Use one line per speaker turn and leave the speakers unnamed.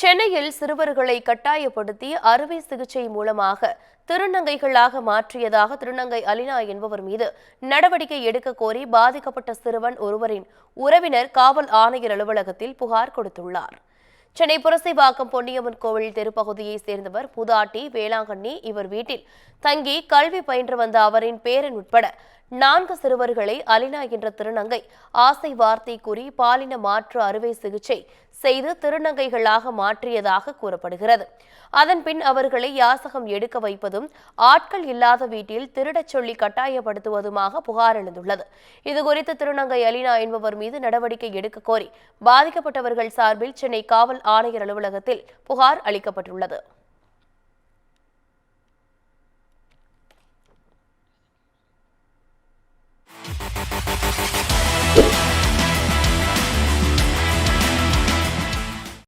சென்னையில் சிறுவர்களை கட்டாயப்படுத்தி அறுவை சிகிச்சை மூலமாக திருநங்கைகளாக மாற்றியதாக திருநங்கை அலினா என்பவர் மீது நடவடிக்கை எடுக்க கோரி பாதிக்கப்பட்ட சிறுவன் ஒருவரின் உறவினர் காவல் ஆணையர் அலுவலகத்தில் புகார் கொடுத்துள்ளார். சென்னை புரசைவாக்கம் பொன்னியம்மன் கோவில் தெருப்பகுதியைச் சேர்ந்தவர் புதாட்டி வேளாங்கண்ணி இவர் வீட்டில் தங்கி கல்வி பயின்று வந்த அவரின் பேரன் உட்பட நான்கு சிறுவர்களை அலினா என்ற திருநங்கை ஆசை வார்த்தை கூறி பாலின மாற்று அறுவை சிகிச்சை செய்து திருநங்கைகளாக மாற்றியதாக கூறப்படுகிறது. அதன் பின் அவர்களை யாசகம் எடுக்க வைப்பதும் ஆட்கள் இல்லாத வீட்டில் திருடச் சொல்லி கட்டாயப்படுத்துவதுமாக புகார் எழுந்துள்ளது. இதுகுறித்து திருநங்கை அலினா என்பவர் மீது நடவடிக்கை எடுக்க கோரி பாதிக்கப்பட்டவர்கள் சார்பில் சென்னை காவல் ஆணையர் அலுவலகத்தில் புகார் அளிக்கப்பட்டுள்ளது.